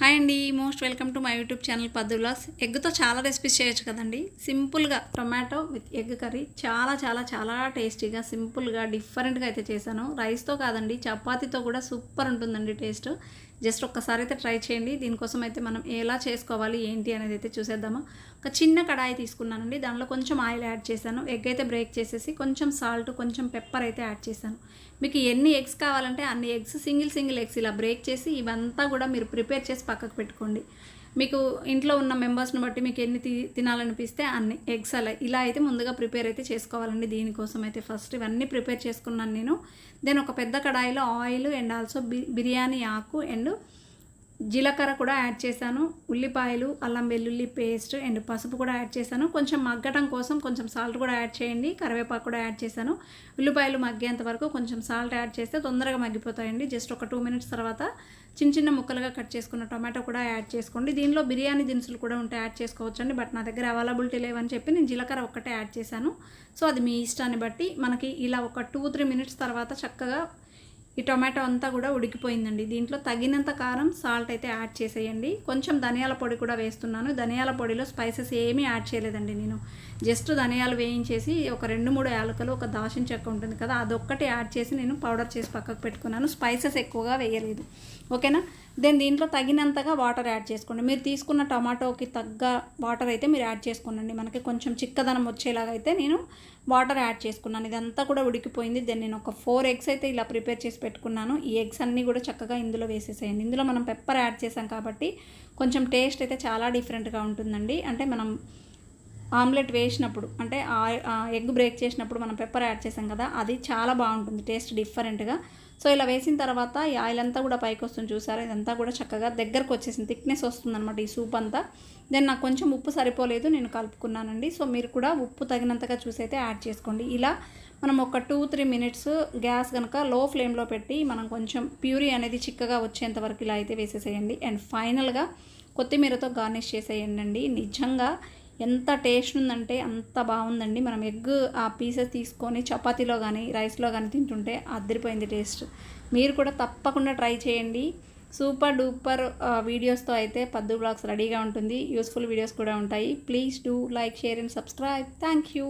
Hi అండి most welcome to my YouTube channel పద్దులాస్ ఎగ్తో చాలా రెసిపీస్ చేయొచ్చు కదండి. సింపుల్గా టొమాటో విత్ ఎగ్ కర్రీ చాలా చాలా చాలా టేస్టీగా సింపుల్గా డిఫరెంట్గా అయితే చేశాను. రైస్తో కాదండి చపాతీతో కూడా సూపర్ ఉంటుందండి టేస్ట్. జస్ట్ ఒక్కసారి అయితే ట్రై చేయండి. దీనికోసం అయితే మనం ఎలా చేసుకోవాలి ఏంటి అనేది అయితే చూసేద్దామా. ఒక చిన్న కడాయి తీసుకున్నానండి. దానిలో కొంచెం ఆయిల్ యాడ్ చేశాను. ఎగ్ అయితే బ్రేక్ చేసేసి కొంచెం సాల్ట్ కొంచెం పెప్పర్ అయితే యాడ్ చేశాను. మీకు ఎన్ని ఎగ్స్ కావాలంటే అన్ని ఎగ్స్ సింగిల్ సింగిల్ ఎగ్స్ ఇలా బ్రేక్ చేసి ఇవంతా కూడా మీరు ప్రిపేర్ చేసి పక్కకు పెట్టుకోండి. మీకు ఇంట్లో ఉన్న మెంబర్స్ని బట్టి మీకు ఎన్ని తి తినాలనిపిస్తే అన్ని ఎగ్స్ అలా ఇలా అయితే ముందుగా ప్రిపేర్ అయితే చేసుకోవాలండి దీనికోసం అయితే ఫస్ట్. ఇవన్నీ ప్రిపేర్ చేసుకున్నాను నేను. దెన్ ఒక పెద్ద కడాయిలో ఆయిల్ అండ్ ఆల్సో బిర్యానీ ఆకు అండ్ జీలకర్ర కూడా యాడ్ చేశాను. ఉల్లిపాయలు అల్లం వెల్లుల్లి పేస్ట్ అండ్ పసుపు కూడా యాడ్ చేశాను. కొంచెం మగ్గటం కోసం కొంచెం సాల్ట్ కూడా యాడ్ చేయండి. కరివేపాకు కూడా యాడ్ చేశాను. ఉల్లిపాయలు మగ్గేంత వరకు కొంచెం సాల్ట్ యాడ్ చేస్తే తొందరగా మగ్గిపోతాయండి. జస్ట్ ఒక టూ మినిట్స్ తర్వాత చిన్న చిన్న ముక్కలుగా కట్ చేసుకున్న టొమాటో కూడా యాడ్ చేసుకోండి. దీనిలో బిర్యానీ దినుసులు కూడా ఉంటే యాడ్ చేసుకోవచ్చు అండి బట్ నా దగ్గర అవైలబిలిటీ లేవని చెప్పి నేను జీలకర్ర ఒక్కటే యాడ్ చేశాను. సో అది మీ ఇష్టాన్ని బట్టి మనకి ఇలా ఒక టూ త్రీ మినిట్స్ తర్వాత చక్కగా ఈ టొమాటో అంతా కూడా ఉడికిపోయిందండి. దీంట్లో తగినంత కారం సాల్ట్ అయితే యాడ్ చేసేయండి. కొంచెం ధనియాల పొడి కూడా వేస్తున్నాను. ధనియాల పొడిలో స్పైసెస్ ఏమీ యాడ్ చేయలేదండి నేను. జస్ట్ ధనియాలు వేయించేసి ఒక రెండు మూడు యాలకలు ఒక దాచిన చెక్క ఉంటుంది కదా అదొక్కటి యాడ్ చేసి నేను పౌడర్ చేసి పక్కకు పెట్టుకున్నాను. స్పైసెస్ ఎక్కువగా వేయలేదు. ఓకేనా? దెన్ దీంట్లో తగినంతగా వాటర్ యాడ్ చేసుకోండి. మీరు తీసుకున్న టమాటోకి తగ్గ వాటర్ అయితే మీరు యాడ్ చేసుకోనండి. మనకి కొంచెం చిక్కదనం వచ్చేలాగా అయితే నేను వాటర్ యాడ్ చేసుకున్నాను. ఇదంతా కూడా ఉడికిపోయింది. దెన్ నేను ఒక ఫోర్ ఎగ్స్ అయితే ఇలా ప్రిపేర్ చేసి పెట్టుకున్నాను. ఈ ఎగ్స్ అన్నీ కూడా చక్కగా ఇందులో వేసేసేయండి. ఇందులో మనం పెప్పర్ యాడ్ చేసాం కాబట్టి కొంచెం టేస్ట్ అయితే చాలా డిఫరెంట్గా ఉంటుందండి. అంటే మనం ఆమ్లెట్ వేసినప్పుడు అంటే ఎగ్ బ్రేక్ చేసినప్పుడు మనం పెప్పర్ యాడ్ చేసాం కదా అది చాలా బాగుంటుంది టేస్ట్ డిఫరెంట్గా. సో ఇలా వేసిన తర్వాత ఈ ఆయిల్ అంతా కూడా పైకి వస్తుంది చూసారా ఇదంతా కూడా చక్కగా దగ్గరకు వచ్చేసింది థిక్నెస్ వస్తుంది అనమాట ఈ సూప్ అంతా. దెన్ నాకు కొంచెం ఉప్పు సరిపోలేదు నేను కలుపుకున్నానండి. సో మీరు కూడా ఉప్పు తగినంతగా చూసి అయితే యాడ్ చేసుకోండి. ఇలా మనం ఒక టూ త్రీ మినిట్స్ గ్యాస్ కనుక లో ఫ్లేమ్లో పెట్టి మనం కొంచెం ప్యూరీ అనేది చిక్కగా వచ్చేంత వరకు ఇలా అయితే వేసేసేయండి. అండ్ ఫైనల్గా కొత్తిమీరతో గార్నిష్ చేసేయండి నిజంగా ఎంత టేస్ట్ ఉందంటే అంత బాగుందండి. మనం ఎగ్ ఆ పీసెస్ తీసుకొని చపాతీలో కానీ రైస్లో కానీ తింటుంటే అదిరిపోయింది టేస్ట్. మీరు కూడా తప్పకుండా ట్రై చేయండి. సూపర్ డూపర్ వీడియోస్తో అయితే పద్దు బ్లాగ్స్ రెడీగా ఉంటుంది. యూస్ఫుల్ వీడియోస్ కూడా ఉంటాయి. Please do like share and subscribe. Thank you